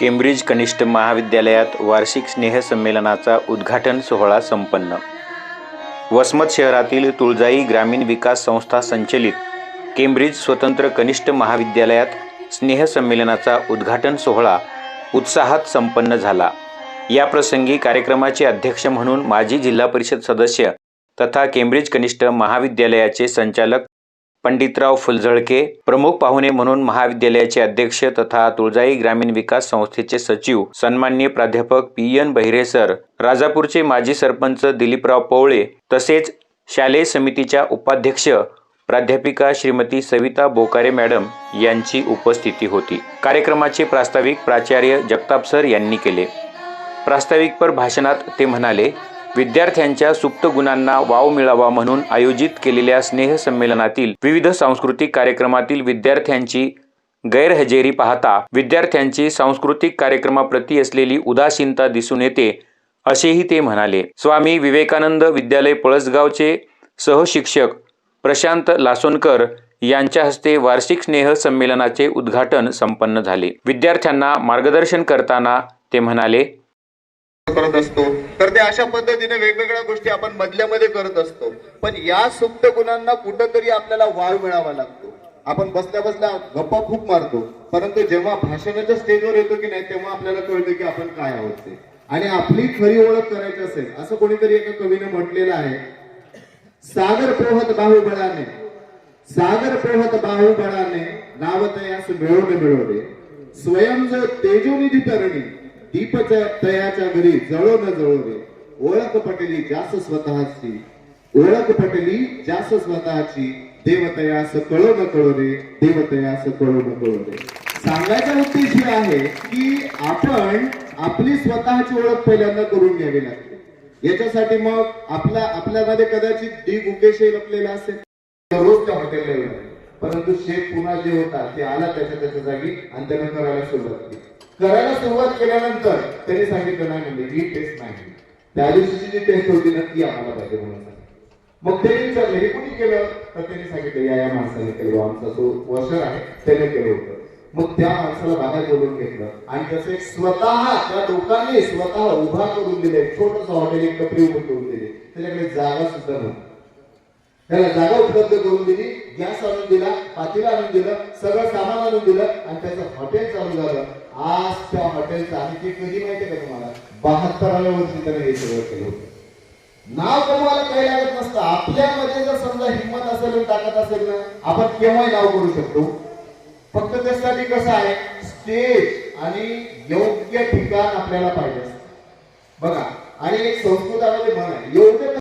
Cambridge कनिष्ठ महाविद्यालयात वार्षिक स्नेहसंमेलनाचा उद्घाटन सोहळा संपन्न. वसमत शहरातील तुळजाई ग्रामीण विकास संस्था संचलित केम्ब्रिज स्वतंत्र कनिष्ठ महाविद्यालयात स्नेहसंमेलनाचा उद्घाटन सोहळा उत्साहात संपन्न झाला. या प्रसंगी कार्यक्रमाचे अध्यक्ष म्हणून माजी जिल्हा परिषद सदस्य तथा केम्ब्रिज कनिष्ठ महाविद्यालयाचे संचालक पंडितराव फुलझळके प्रमुख पाहुणे म्हणून महाविद्यालयाचे अध्यक्ष तथा तुळजाई ग्रामीण विकास संस्थेचे सचिव सन्माननीय प्राध्यापक पी. एन. बहिरे सर राजापूरचे माजी सरपंच दिलीपराव पवळे तसेच शालेय समितीच्या उपाध्यक्ष प्राध्यापिका श्रीमती सविता बोकारे मॅडम यांची उपस्थिती होती. कार्यक्रमाचे प्रास्ताविक प्राचार्य जगताप सर यांनी केले. प्रास्ताविकपर भाषणात ते म्हणाले विद्यार्थ्यांच्या सुप्त गुणांना वाव मिळावा म्हणून आयोजित केलेल्या स्नेहसंमेलनातील विविध सांस्कृतिक कार्यक्रमातील विद्यार्थ्यांची गैरहजेरी पाहता विद्यार्थ्यांची सांस्कृतिक कार्यक्रमाप्रती असलेली उदासीनता दिसून येते असेही ते म्हणाले. स्वामी विवेकानंद विद्यालय पळसगावचे सहशिक्षक प्रशांत लासोनकर यांच्या हस्ते वार्षिक स्नेह संमेलनाचे उद्घाटन संपन्न झाले. विद्यार्थ्यांना मार्गदर्शन करताना ते म्हणाले करत असतो. तर ते अशा पद्धतीने वेगवेगळ्या गोष्टी आपण मधल्यामध्ये करत असतो. पण या सुप्त गुणांना कुठंतरी आपल्याला वाव मिळावा लागतो. आपण बसल्या बसल्या गप्पा खूप मारतो. परंतु जेव्हा भाषणाच्या स्टेजवर येतो की नाही तेव्हा आपल्याला कळतं की आपण काय आहोत ते. आणि आपली खरी ओळख करायची असेल असं कोणीतरी एका कवीने म्हटलेलं आहे सागर पोहत बाहुबळाने सागर पोहत बाहुबळाने नाव तयास मिळवणे मिळवणे स्वयं जो तेजोनिधी तरणी दीप तयाच्या घरी जळो न जळवणे ओळख पटली जास स्वतःची. ओळख पटली जास स्वतःची. देवतयास कळो न कळवणे देवतयास कळो न कळवणे सांगायचा उद्देश हे आहे की आपण आपली स्वतःची ओळख पहिल्यांदा करून घ्यावी लागते. याच्यासाठी मग आपल्या आपल्यामध्ये कदाचित डी गुकेशही लपलेला असेल. रोज त्या हॉटेलला येणार. परंतु शेफ पुन्हा जे होता ते आला त्याच्या त्याच्या जागी आणि त्यानं करायला सुरुवात. केली करायला सुरुवात केल्यानंतर त्यांनी सांगितलं नाही म्हणजे ही टेस्ट नाही. त्या दिवशीची जी टेस्ट होती ना ती आम्हाला पाहिजे म्हणून मग त्यांनी विचारलं हे कुणी केलं? तर त्यांनी सांगितलं या या माणसाने केलं. आमचा जो वर्षर आहे त्याने केलं होतं. मग त्या माणसाला बाहेर बोलून घेतलं आणि तसे एक स्वतः त्या लोकांनी स्वतः उभा करून दिले छोटस हॉटेल एक कपडे उभं करून दिले. त्याच्याकडे जागा सुद्धा नव्हती. त्याला जागा उपलब्ध करून दिली गॅस आणून दिला पातीला आणून दिलं सगळं सामान आणून दिलं आणि त्याचं हॉटेल चालू झालं. आज त्या हॉटेलचं आणि ते कधी माहितीये का तुम्हाला? बहात्तराव्या वर्षी त्याने हे सगळं केलं होतं. नाव कमवायला काही लागत नसतं. आपल्यामध्ये जर समजा हिंमत असेल ताकद असेल ना आपण केव्हाही नाव करू शकतो. फक्त त्यासाठी कसं आहे स्टेज आणि योग्य ठिकाण आपल्याला पाहिजे असतं. बघा आणि एक संस्कृतामध्ये म्हण आहे योग्य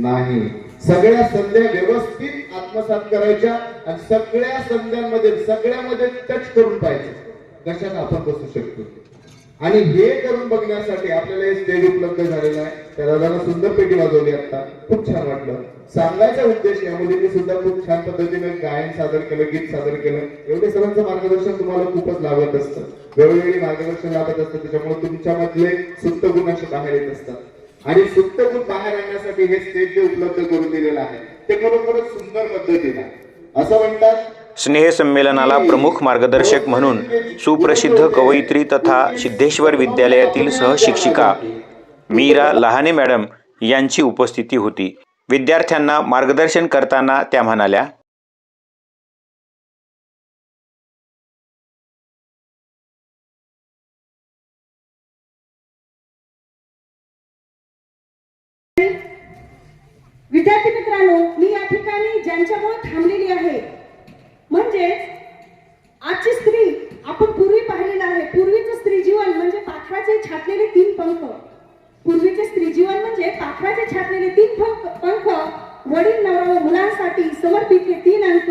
नाही. सगळ्या संध्या व्यवस्थित आत्मसात करायच्या आणि सगळ्या संध्यांमध्ये सगळ्यामध्ये टच करून पाहिजे कशात आपण बसू शकतो. आणि हे करून बघण्यासाठी आपल्याला हे स्टेज उपलब्ध झालेलं आहे. त्या दादाला सुंदर पेटी वाजवली आता. खूप छान वाटलं. सांगायचा उद्देश या मुलींनी सुद्धा खूप छान पद्धतीने गायन सादर केलं गीत सादर केलं. एवढे सर्वांचं मार्गदर्शन तुम्हाला खूपच लाभत असतं. वेळोवेळी मार्गदर्शन लाभत असतं. त्याच्यामुळे तुमच्यामधले सुप्त गुण असे बाहेर येत असतात. आणि सुप्त गुण बाहेर आणण्यासाठी हे स्टेज जे उपलब्ध करून दिलेलं आहे ते खरोखरच सुंदर पद्धतीने. आहे. असं म्हणतात स्नेहसंमेलनाला प्रमुख मार्गदर्शक म्हणून सुप्रसिद्ध कवयित्री तथा सिद्धेश्वर विद्यालयातील सहशिक्षिका मीरा लहाने मॅडम यांची उपस्थिती होती. विद्यार्थ्यांना मार्गदर्शन करताना त्या म्हणाल्या म्हणजे आजची स्त्री आपण पूर्वी पाहिलेलं आहे. पूर्वीचं स्त्री जीवन म्हणजे पाखराचे छाटलेले तीन पंख. पूर्वीचे स्त्री जीवन म्हणजे पाखराचे छाटलेले तीन पंख वडील नवरा व मुलांसाठी समर्पित हे तीन अंक.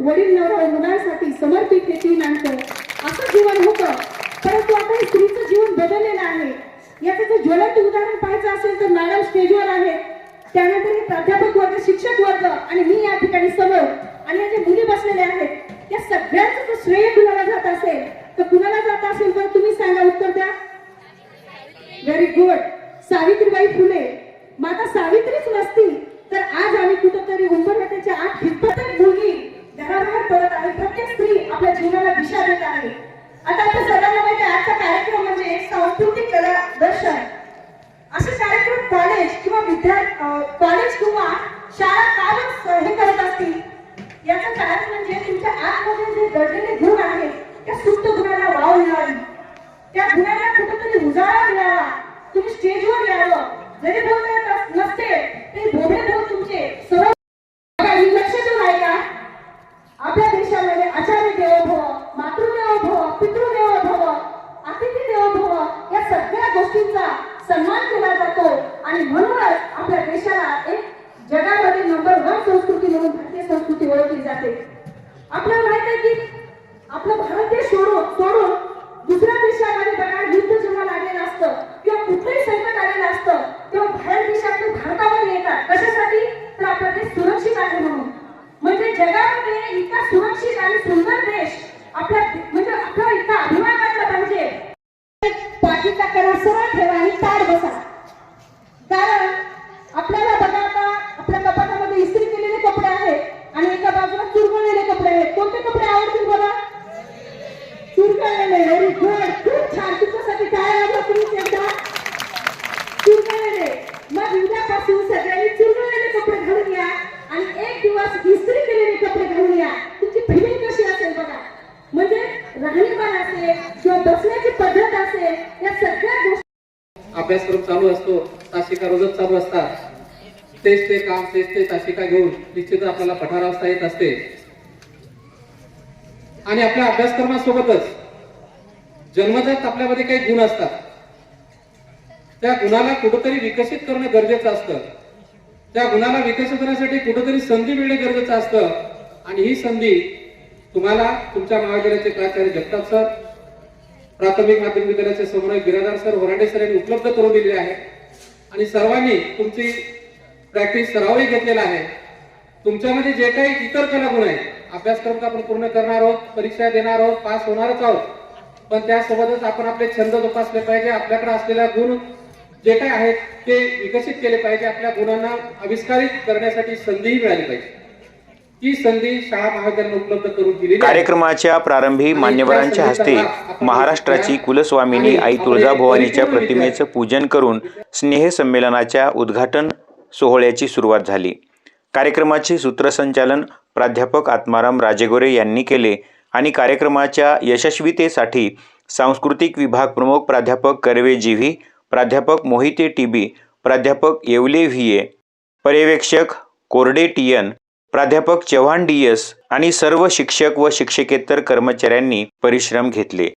वडील नवरा व मुलांसाठी समर्पित हे तीन अंक. असं जीवन होतं. परंतु आता हे स्त्रीचं जीवन बदललेलं आहे. याचं जर ज्वलंत उदाहरण पाहायचं असेल तर मॅडम स्टेजवर आहे त्यानंतर हे प्राध्यापक वर्ग शिक्षक वर्ग आणि मी या ठिकाणी समोर आणि या मुली बसलेल्या आहेत या सगळ्यांचं श्रेय कुणाला जात असेल तर कुणाला जात असेल तर तुम्ही सांगा उत्तर द्या. व्हेरी गुड सावित्रीबाई फुले माता सावित्रीच नसती तर आज आम्ही कुठंतरी उंबरवेट्याच्या आठ कितपतरी मुली घराबाहेर पडत आहे प्रत्येक स्त्री आपल्या जीवनाला दिशा देत आहे. आता आपण सगळ्यांना माहिती आजचा कार्यक्रम म्हणजे सांस्कृतिक कला दर्शन. असे कार्यक्रम कॉलेज किंवा विद्यार्थी कॉलेज किंवा शाळा कालच हे करत असतील. याचं कारण म्हणजे तुमच्या आतमध्ये जे दडलेले गुण आहेत त्या सुप्त गुणाला वाव मिळावी त्या गुणाला कुठेतरी उजाळा मिळावा तुम्ही स्टेजवर यावं. जरी बोलता नसते तरी भोबे बोल तुमचे सर्व लक्ष ठेवून ऐका. आपल्या देशामध्ये आचार्य देवो भव मातृदेवो भव पितृदेवो भव अतिथी देवो भव या सगळ्या गोष्टींचा सन्मान केला जातो. आणि म्हणूनच आपल्या देशाला एक जगामध्ये नंबर वन संस्कृती म्हणून भारतीय संस्कृती ओळखली जाते. आपल्याला माहीत आहे की आपला भारत देश सोडून सोडून दुसऱ्या देशामध्ये बघा युद्ध जेव्हा लागलेलं असतं किंवा कुठलंही संकट आलेलं असतं तेव्हा भारत देशातून भारतामध्ये येतात. कशासाठी? तर आपला देश सुरक्षित आहे म्हणून. म्हणजे जगामध्ये इतका सुरक्षित आणि सुंदर देश आपल्या आपला अभ्यासक्रम चालू असतो तासिका रोजच चालू असतात. तेच ते काम तेच ते तासिका घेऊन निश्चित आपल्याला पठारावस्था येत असते. आणि आपल्या अभ्यासक्रमासोबतच जन्मजात आपल्यामध्ये काही गुण असतात. त्या गुणाला कुठंतरी विकसित करणं गरजेचं असतं. त्या गुणाला विकसित करण्यासाठी कुठंतरी संधी मिळणे गरजेचं असतं. आणि ही संधी तुम्हाला तुमच्या महाविद्यालयाचे प्राचार्य जगताप सर प्राथमिक माध्यमिक विद्यालयाचे समन्वयक बिरादार सर होराडे सर यांनी उपलब्ध करून दिलेले आहे. आणि सर्वांनी तुमची प्रॅक्टिस सरावही घेतलेला आहे. तुमच्यामध्ये जे काही इतर कलागुण आहे अभ्यासक्रम तर आपण पूर्ण करणार आहोत परीक्षा देणार आहोत पास होणारच आहोत. पण त्यासोबतच आपण आपले छंद जोपासले पाहिजे आपल्याकडे असलेल्या गुण जे काही आहेत ते विकसित केले पाहिजे. आपल्या गुणांना आविष्कारित करण्यासाठी संधीही मिळाली पाहिजे. संधी शाळा महाविद्यालयाने उपलब्ध करून दिलेली आहे. कार्यक्रमाच्या प्रारंभी मान्यवरांच्या हस्ते महाराष्ट्राची कुलस्वामिनी आई तुळजाभवानीच्या प्रतिमेचं पूजन करून स्नेहसंमेलनाच्या उद्घाटन सोहळ्याची सुरुवात झाली कार्यक्रमाचे सूत्रसंचालन प्राध्यापक आत्माराम राजेगोरे यांनी केले आणि कार्यक्रमाच्या यशस्वीतेसाठी सांस्कृतिक विभाग प्रमुख प्राध्यापक कर्वे जीव्ही प्राध्यापक मोहिते टीबी प्राध्यापक येवले व्हीए पर्यवेक्षक कोरडे टीएन प्राध्यापक चव्हाण डी एस आणि सर्व शिक्षक व शिक्षकेतर कर्मचाऱ्यांनी परिश्रम घेतले.